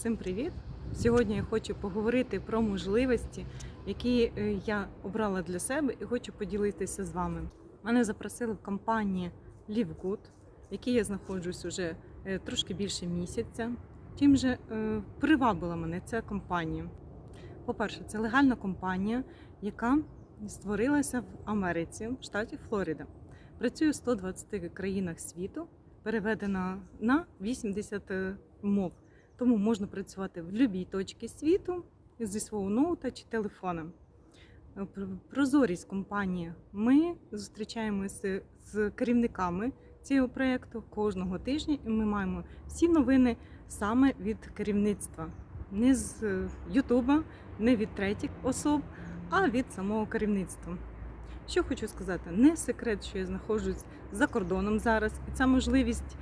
Всім привіт! Сьогодні я хочу поговорити про можливості, які е, я обрала для себе і хочу поділитися з вами. Мене запросили в компанії LiveGood, в якій я знаходжусь уже е, трошки більше місяця. Чим же е, привабила мене ця компанія? По-перше, це легальна компанія, яка створилася в Америці, в штаті Флорида. Працює в 120 країнах світу, переведена на 80 мов. Тому можна працювати в будь-якій точці світу зі свого ноута чи телефона. Е, Прозорість компанії. Ми зустрічаємося з керівниками цього проєкту кожного тижня, і ми маємо всі новини саме від керівництва, не з е, Ютуба, не від третіх особ, а від самого керівництва. Що хочу сказати, не секрет, що я знаходжусь за кордоном зараз, і ця можливість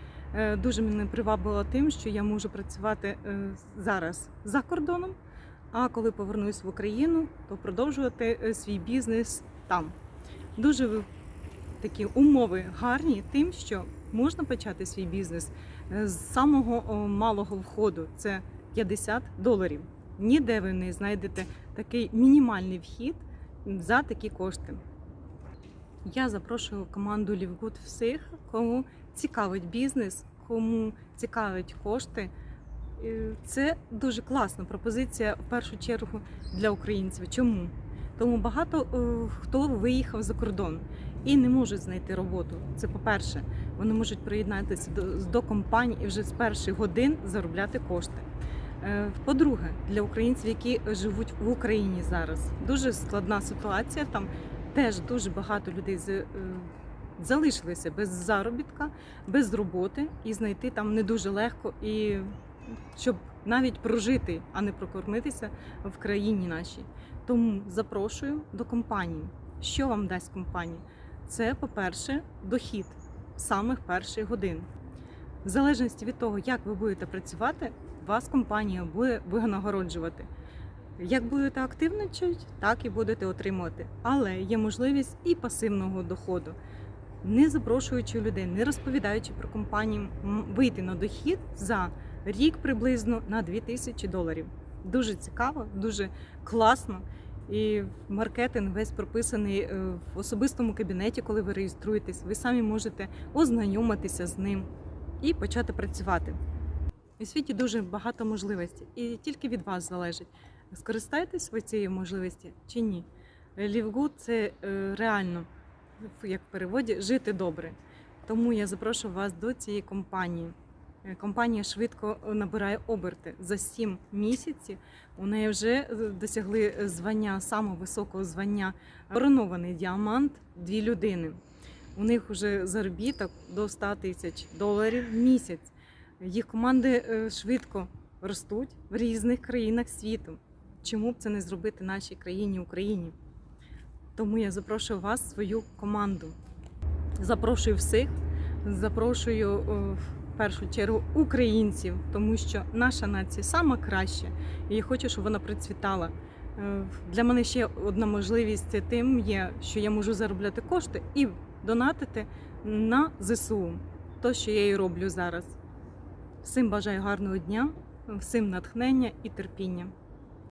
дуже мене привабила тим, що я можу працювати е, зараз за кордоном. А коли повернусь в Україну, то продовжувати е, свій бізнес там. Дуже такі умови гарні, тим, що можна почати свій бізнес е, з самого малого входу. Це 50 доларів. Ніде ви не знайдете такий мінімальний вхід за такі кошти. Я запрошую команду Лівгуд всіх, кому цікавить бізнес, кому цікавить кошти. Е, Це дуже класна пропозиція в першу чергу для українців. Чому? Тому багато е, хто виїхав за кордон і не можуть знайти роботу. Це по-перше, вони можуть приєднатися до, до компаній і вже з перших годин заробляти кошти. Е, По-друге, для українців, які живуть в Україні зараз, дуже складна ситуація. Там теж дуже багато людей з- залишилися без заробітка, без роботи, і знайти там не дуже легко, і щоб навіть прожити, а не прокормитися в країні нашій. Тому запрошую до компанії. Що вам дасть компанія? Це, по-перше, дохід самих перших годин. В залежності від того, як ви будете працювати, вас компанія буде винагороджувати. Як будете активничати, так і будете отримувати. Але є можливість і пасивного доходу. Не запрошуючи людей, не розповідаючи про компанію, вийти на дохід за рік приблизно на 2000 доларів. Дуже цікаво, дуже класно. І маркетинг весь прописаний е, в особистому кабінеті, коли ви реєструєтесь. Ви самі можете ознайомитися з ним і почати працювати. У світі дуже багато можливостей, і тільки від вас залежить, скористаєтесь ви цією можливості чи ні. Лівгуд це е, реально, як в переводі, жити добре. Тому я запрошую вас до цієї компанії. Е, Компанія швидко набирає оберти за 7 місяців. У неї вже е, досягли звання самого високого звання коронований діамант дві людини. У них вже заробіток до 100 тисяч доларів в місяць. Їх команди е, швидко ростуть в різних країнах світу. Чому б це не зробити нашій країні Україні? Тому я запрошую вас свою команду. Запрошую всіх, запрошую е, в першу чергу українців, тому що наша нація сама краща, і я хочу, щоб вона процвітала. Е, Для мене ще одна можливість тим є, що я можу заробляти кошти і донатити на ЗСУ. То, що я і роблю зараз. Всім бажаю гарного дня, всім натхнення і терпіння.